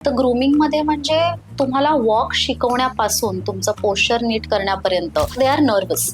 तर ग्रुमिंगमध्ये म्हणजे तुम्हाला वॉक शिकवण्यापासून तुमचं पोश्चर नीट करण्यापर्यंत they are nervous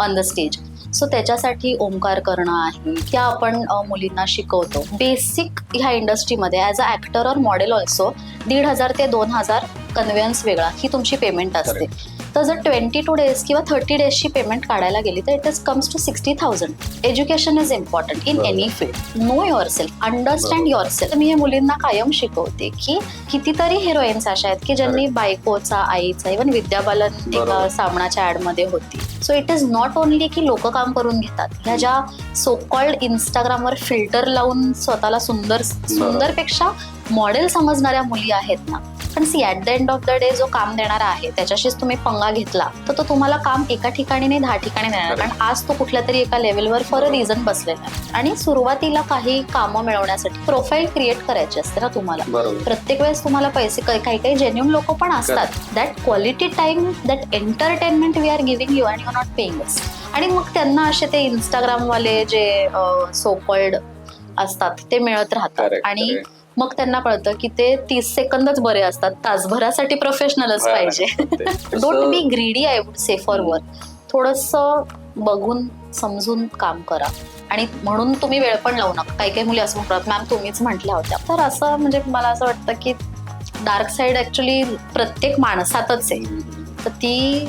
on the stage so त्याच्यासाठी ओंकार करणं आहे. त्या आपण मुलींना शिकवतो. बेसिक ह्या इंडस्ट्रीमध्ये ॲज अ ॲक्टर और मॉडेल ऑल्सो दीड हजार ते दोन हजार कन्व्हिन्स वेगळा ही तुमची पेमेंट असते. तर जर ट्वेंटी टू डेज किंवा थर्टी डेजची पेमेंट काढायला गेली तर it is comes to sixty thousand education is important in. Any field know yourself understand. Yourself मी हे मुलींना कायम शिकवते की कितीतरी हिरोईन्स अशा आहेत की ज्यांनी बायकोचा आईचा इव्हन विद्या बालन एका. सामनाच्या ऍडमध्ये होती so it is not only की लोक काम करून घेतात ह्या ज्या सो कॉल्ड इंस्टाग्रामवर फिल्टर लावून स्वतःला सुंदर सुंदरपेक्षा मॉडेल समजणाऱ्या मुली आहेत ना पण see at the end of the day जो काम देणारा आहे त्याच्याशीच तुम्ही पंगा घेतला तर तो तुम्हाला काम एका ठिकाणी नाही दहा ठिकाणी देणार. कारण आज तो कुठल्या तरी एका लेवलवर फॉर अ रिझन बसलेला आहे. आणि सुरुवातीला काही कामं मिळवण्यासाठी प्रोफाईल क्रिएट करायची असते ना तुम्हाला. प्रत्येक वेळेस तुम्हाला पैसे काही काही जेन्युन लोक पण असतात. That quality time that entertainment we are giving you and you not paying us आणि मग त्यांना असे ते इंस्टाग्रामवाले जे सो कॉल्ड असतात ते मिळत राहतात. आणि. मग त्यांना कळतं की ते तीस सेकंदच बरे असतात. तासभरासाठी प्रोफेशनलच पाहिजे. Don't be greedy I would say for work थोडस बघून समजून काम करा. आणि म्हणून तुम्ही वेळ पण लावू नका. काही काही मुली असं म्हणतात मॅम तुम्हीच म्हटल्या होत्या. तर असं म्हणजे मला असं वाटतं की डार्क साईड ऍक्च्युली प्रत्येक माणसातच आहे. तर ती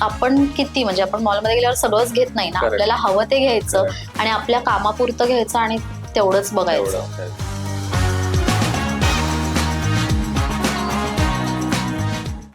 आपण किती म्हणजे आपण मॉलमध्ये गेल्यावर सगळंच घेत नाही ना. आपल्याला हवं ते घ्यायचं आणि आपल्या कामापुरतं घ्यायचं आणि तेवढंच बघायचं.